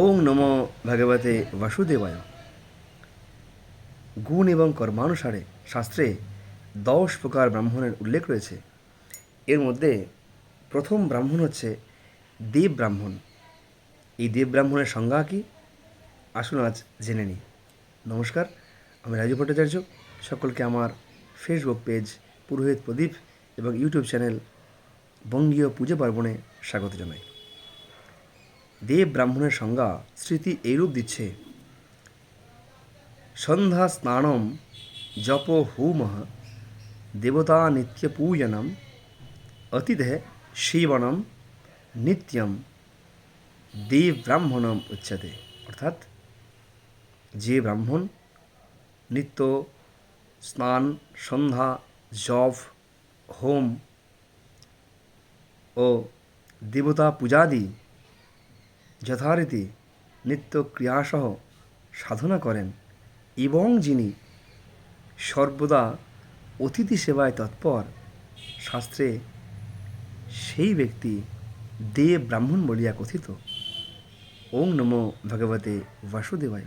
ওং নম ভগবতে বাসুদেবায়। গুণ এবং কর্মানুসারে শাস্ত্রে দশ প্রকার ব্রাহ্মণের উল্লেখ রয়েছে। এর মধ্যে প্রথম ব্রাহ্মণ হচ্ছে দেব ব্রাহ্মণ। এই দেব ব্রাহ্মণের সংজ্ঞা কি? আসুন আজ জেনে নিই। নমস্কার, আমি রাজু ভট্টাচার্য। সকলকে আমার ফেসবুক পেজ পুরোহিত প্রদীপ এবং ইউটিউব চ্যানেল বঙ্গীয় পুজো পার্বণে স্বাগত জানাই। দেব ব্রাহ্মণের সংজ্ঞা স্মৃতি এইরূপ দিচ্ছে। সন্ধ্যা স্নানম জপ হোম দেবতা নিত্য পূজনম অতিথে শিবনম নিত্যম দেব ব্রাহ্মণম উচ্যতে অর্থাৎ যে ব্রাহ্মণ নিত্য স্নান, সন্ধ্যা, জপ, হোম ও দেবতা পূজাদি যথারীতি নিত্য ক্রিয়াসহ সাধনা করেন এবং যিনি সর্বদা অতিথি সেবায় তৎপর, শাস্ত্রে সেই ব্যক্তি দেব ব্রাহ্মণ বলিয়া কথিত। ওং নমো ভগবতে বাসুদেবায়।